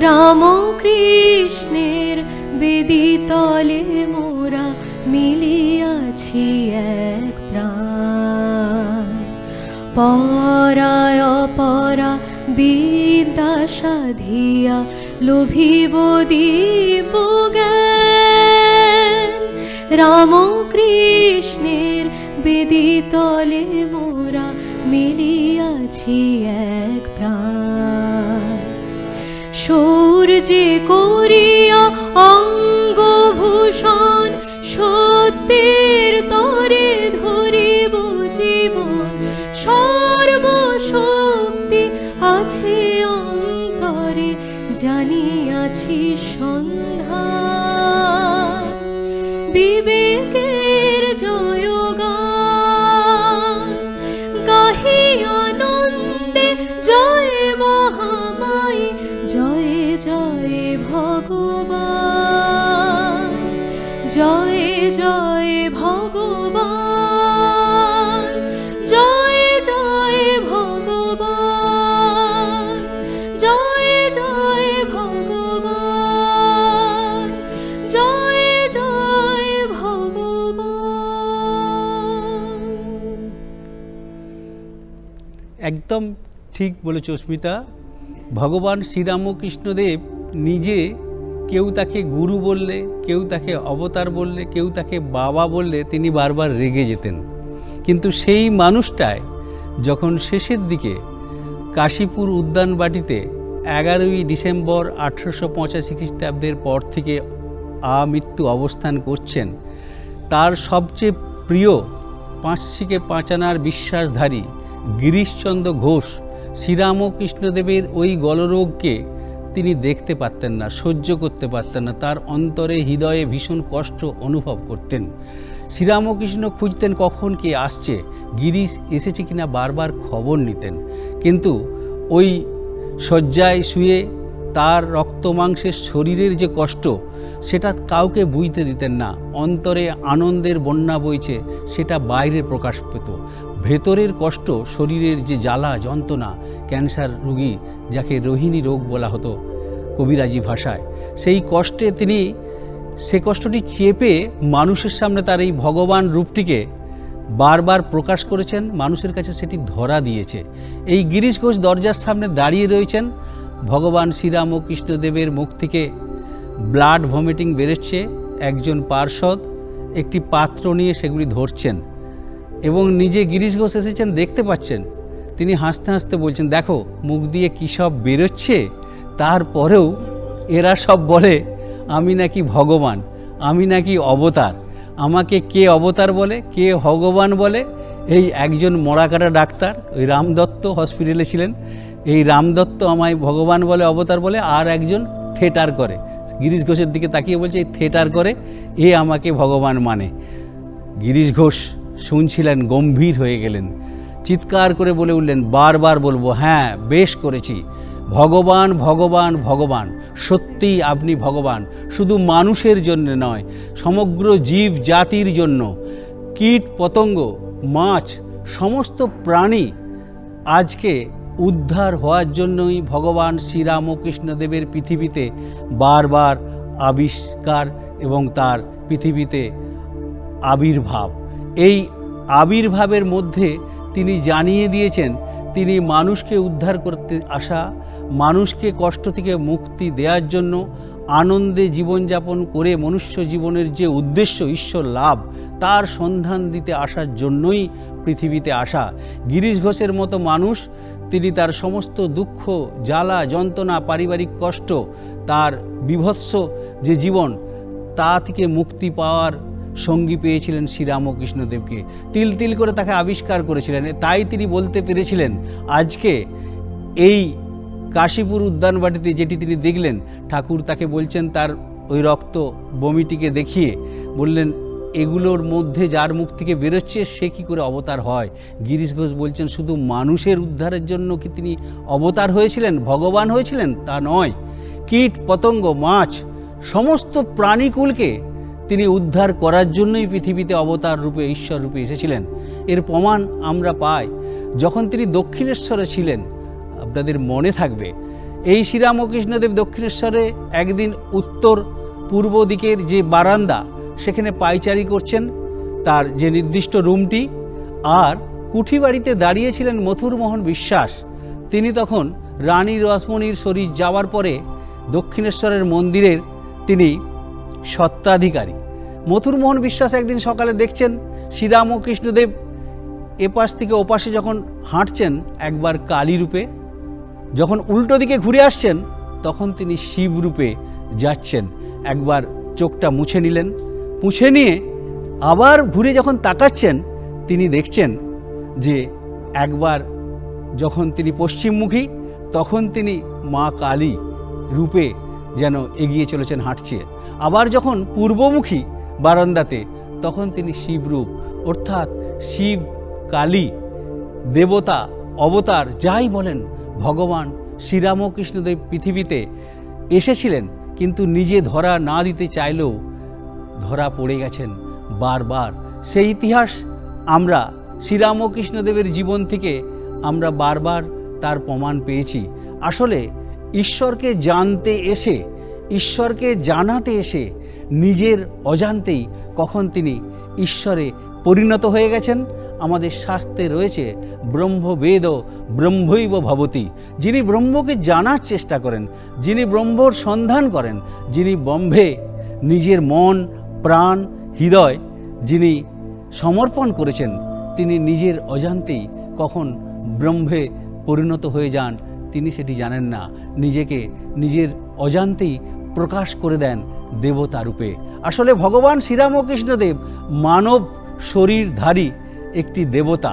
রামকৃষ্ণের বেদিতলে মোরা মিলিয়াছি এক প্রাণ। পরায় পরা বিদ্যা সাধিয়া লোভিব দীপ জ্ঞান। রামকৃষ্ণের বেদিতলে মোরা মিলিয়াছি এক প্রাণ। সূর্যে করিয়া অঙ্গভূষণ সত্যের তরে ধরিব জীবন। সর্বশক্তি আছে অন্তরে জানিয়াছি সন্ধ্যা বিবেকের একদম ঠিক বলেছ অস্মিতা ভগবান শ্রীরামকৃষ্ণদেব নিজে কেউ তাকে গুরু বললে, কেউ তাকে অবতার বললে, কেউ তাকে বাবা বললে তিনি বারবার রেগে যেতেন। কিন্তু সেই মানুষটায় যখন শেষের দিকে কাশীপুর উদ্যানবাটিতে এগারোই ডিসেম্বর আঠেরোশো পঁচাশি খ্রিস্টাব্দের পর থেকে আমৃত্যু অবস্থান করছেন, তার সবচেয়ে প্রিয় পাঁচশিকে পাঁচানার বিশ্বাসধারী গিরিশচন্দ্র ঘোষ শ্রীরামকৃষ্ণদেবের ওই গলরোগকে তিনি দেখতে পারতেন না, সহ্য করতে পারতেন না, তার অন্তরে হৃদয়ে ভীষণ কষ্ট অনুভব করতেন। শ্রীরামকৃষ্ণ খুঁজতেন কখন কে আসছে, গিরিশ এসেছে কিনা বারবার খবর নিতেন। কিন্তু ওই শয্যায় শুয়ে তার রক্ত মাংসের শরীরের যে কষ্ট, সেটা কাউকে বুঝতে দিতেন না। অন্তরে আনন্দের বন্যা বইছে, সেটা বাইরে প্রকাশ পেত। ভেতরের কষ্ট শরীরের যে জ্বালা, যন্ত্রণা, ক্যান্সার রোগী যাকে রোহিণী রোগ বলা হতো কবিরাজি ভাষায়, সেই কষ্টে তিনি সে কষ্টটি চেপে মানুষের সামনে তার এই ভগবান রূপটিকে বারবার প্রকাশ করেছেন, মানুষের কাছে সেটি ধরা দিয়েছে। এই গিরিশ ঘোষ দরজার সামনে দাঁড়িয়ে রয়েছেন, ভগবান শ্রীরামকৃষ্ণদেবের মুখ থেকে ব্লাড ভমিটিং বেরোচ্ছে, একজন পার্ষদ একটি পাত্র নিয়ে সেগুলি ধরছেন। এবং নিজে গিরিশ ঘোষ এসেছেন, দেখতে পাচ্ছেন। তিনি হাসতে হাসতে বলছেন, দেখো, মুখ দিয়ে কী সব বেরোচ্ছে? তারপরেও এরা সব বলে, আমি নাকি ভগবান, আমি নাকি অবতার। আমাকে কে অবতার বলে, কে ভগবান বলে? এই একজন মরাকাটা ডাক্তার, ওই রামদত্ত হসপিটালে ছিলেন। এই রামদত্ত আমায় ভগবান বলে, অবতার বলে, আর একজন থিয়েটার করে। গিরিশ ঘোষের দিকে তাকিয়ে বলছে, এই থিয়েটার করে, এ আমাকে ভগবান মানে। গিরিশ ঘোষ শুনছিলেন, গম্ভীর হয়ে গেলেন। চিৎকার করে বলে উঠলেন, বারবার বলব হ্যাঁ বেশ করেছি। ভগবান ভগবান ভগবান, সত্যিই আপনি ভগবান। শুধু মানুষের জন্য নয়, সমগ্র জীব জাতির জন্য। কীট, পতঙ্গ, মাছ, সমস্ত প্রাণী আজকে উদ্ধার হওয়ার জন্যই ভগবান শ্রীরামকৃষ্ণদেবের পৃথিবীতে বারবার আবিষ্কার এবং তার পৃথিবীতে আবির্ভাব। এই আবির্ভাবের মধ্যে তিনি জানিয়ে দিয়েছেন, তিনি মানুষকে উদ্ধার করতে আসা, মানুষকে কষ্ট থেকে মুক্তি দেওয়ার জন্য আনন্দে জীবনযাপন করে মনুষ্য জীবনের যে উদ্দেশ্য ঈশ্বর লাভ, তার সন্ধান দিতে আসার জন্যই পৃথিবীতে আসা। গিরিশ ঘোষের মতো মানুষ, তিনি তার সমস্ত দুঃখ, জ্বালা, যন্ত্রণা, পারিবারিক কষ্ট, তার বিভৎস যে জীবন, তা থেকে মুক্তি পাওয়ার সঙ্গী পেয়েছিলেন শ্রীরামকৃষ্ণদেবকে তিল তিল করে তাকে আবিষ্কার করেছিলেন, তাই তিনি বলতে পেরেছিলেন, আজকে এই কাশীপুর উদ্যানবাটিতে যেটি তিনি দেখলেন, ঠাকুর তাকে বলছেন তার ওই রক্ত বমিটিকে দেখিয়ে বললেন, এগুলোর মধ্যে যার মুখ থেকে বেরোচ্ছে সে কি করে অবতার হয়? গিরিশ ঘোষ বলছেন, শুধু মানুষের উদ্ধারের জন্য কি তিনি অবতার হয়েছিলেন, ভগবান হয়েছিলেন? তা নয়। কীট, পতঙ্গ, মাছ, সমস্ত প্রাণীকুলকে তিনি উদ্ধার করার জন্যই পৃথিবীতে অবতার রূপে ঈশ্বর রূপে এসেছিলেন। এর প্রমাণ আমরা পাই। যখন তিনি দক্ষিণেশ্বরে ছিলেন, আপনাদের মনে থাকবে, এই শ্রীরামকৃষ্ণদেব দক্ষিণেশ্বরে একদিন উত্তর পূর্ব দিকের যে বারান্দা, সেখানে পাইচারি করছেন, তার যে নির্দিষ্ট রুমটি, আর কুঠি বাড়িতে দাঁড়িয়েছিলেন মথুরমোহন বিশ্বাস। তিনি তখন রানী রসমণির শরীর যাওয়ার পরে দক্ষিণেশ্বরের মন্দিরের তিনি সত্ত্বাধিকারী। মথুরমোহন বিশ্বাস একদিন সকালে দেখছেন শ্রীরামকৃষ্ণদেব এপাশ থেকে ওপাশে যখন হাঁটছেন একবার কালী রূপে, যখন উল্টো দিকে ঘুরে আসছেন তখন তিনি শিব রূপে যাচ্ছেন। একবার চোখটা মুছে নিলেন। মুছে নিয়ে আবার ঘুরে যখন তাকাচ্ছেন, তিনি দেখছেন যে একবার যখন তিনি পশ্চিমমুখী, তখন তিনি মা কালী রূপে যেন এগিয়ে চলেছেন হাঁটছে। আবার যখন পূর্বমুখী বারান্দাতে, তখন তিনি শিবরূপ, অর্থাৎ শিব, কালী, দেবতা, অবতার যাই বলেন, ভগবান শ্রীরামকৃষ্ণদেব পৃথিবীতে এসেছিলেন, কিন্তু নিজে ধরা না দিতে চাইলেও ধরা পড়ে গেছেন বারবার। সেই ইতিহাস আমরা শ্রীরামকৃষ্ণদেবের জীবন থেকে আমরা বারবার তার প্রমাণ পেয়েছি। আসলে ঈশ্বরকে জানতে এসে ঈশ্বরকে জানাতে এসে নিজের অজান্তেই কখন তিনি ঈশ্বরে পরিণত হয়ে গেছেন, আমাদের শাস্ত্রে রয়েছে ব্রহ্মবেদ ব্রহ্মৈব ভবতী। যিনি ব্রহ্মকে জানার চেষ্টা করেন, যিনি ব্রহ্মর সন্ধান করেন, যিনি ব্রহ্মে নিজের মন, প্রাণ, হৃদয় যিনি সমর্পণ করেছেন, তিনি নিজের অজান্তেই কখন ব্রহ্মে পরিণত হয়ে যান, তিনি সেটি জানেন না। নিজেকে নিজের অজান্তেই প্রকাশ করে দেন দেবতা রূপে। আসলে ভগবান শ্রীরামকৃষ্ণদেব মানব শরীরধারী একটি দেবতা।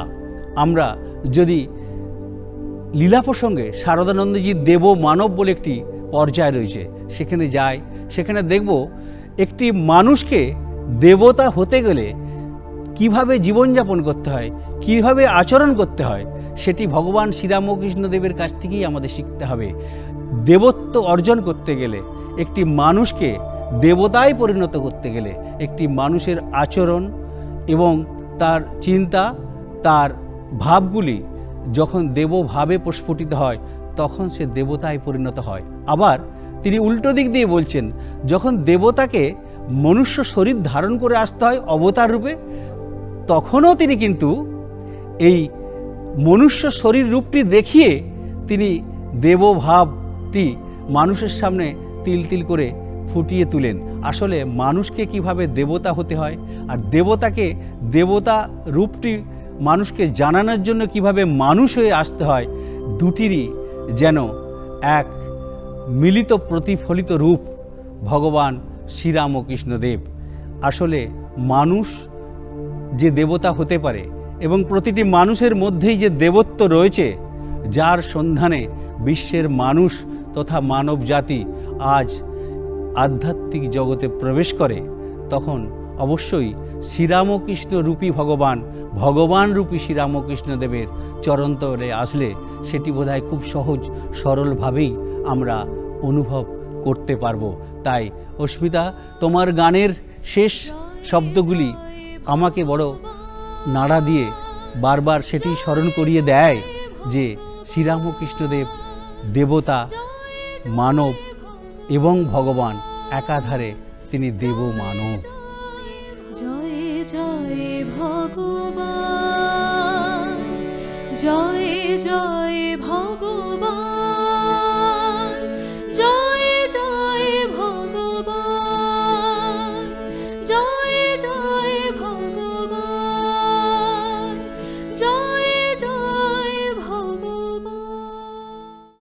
আমরা যদি লীলা প্রসঙ্গে শারদানন্দজির দেব মানব বলে একটি পর্যায় রয়েছে, সেখানে যাই, সেখানে দেখব একটি মানুষকে দেবতা হতে গেলে কীভাবে জীবনযাপন করতে হয়, কীভাবে আচরণ করতে হয়, সেটি ভগবান শ্রীরামকৃষ্ণদেবের কাছ থেকেই আমাদের শিখতে হবে। দেবত্ব অর্জন করতে গেলে, একটি মানুষকে দেবতায় পরিণত করতে গেলে, একটি মানুষের আচরণ এবং তার চিন্তা, তার ভাবগুলি যখন দেবভাবে প্রস্ফুটিত হয়, তখন সে দেবতায় পরিণত হয়। আবার তিনি উল্টো দিক দিয়ে বলছেন, যখন দেবতাকে মনুষ্য শরীর ধারণ করে আসতে হয় অবতার রূপে, তখনও তিনি কিন্তু এই মনুষ্য শরীর রূপটি দেখিয়ে তিনি দেবভাবটি মানুষের সামনে তিল তিল করে ফুটিয়ে তুলেন। আসলে মানুষকে কীভাবে দেবতা হতে হয় আর দেবতাকে দেবতা রূপটি মানুষকে জানানোর জন্য কীভাবে মানুষ হয়ে আসতে হয়, দুটিরই যেন এক মিলিত প্রতিফলিত রূপ ভগবান শ্রীরামকৃষ্ণদেব আসলে মানুষ যে দেবতা হতে পারে এবং প্রতিটি মানুষের মধ্যেই যে দেবত্ব রয়েছে, যার সন্ধানে বিশ্বের মানুষ তথা মানব জাতি আজ আধ্যাত্মিক জগতে প্রবেশ করে, তখন অবশ্যই শ্রীরামকৃষ্ণ রূপী ভগবান ভগবান রূপী শ্রীরামকৃষ্ণ দেবের চরন্তরে আসলে সেটি বোধহয় খুব সহজ, সরলভাবেই আমরা অনুভব করতে পারব। তাই, অস্মিতা, তোমার গানের শেষ শব্দগুলি আমাকে বড় নাড়া দিয়ে বারবার সেটি স্মরণ করিয়ে দেয় যে শ্রীরামকৃষ্ণদেব দেবতা মানব এবং ভগবান একাধারে তিনি দেব মানব জয় জয় ভগবান। জয় জয় ভগবান।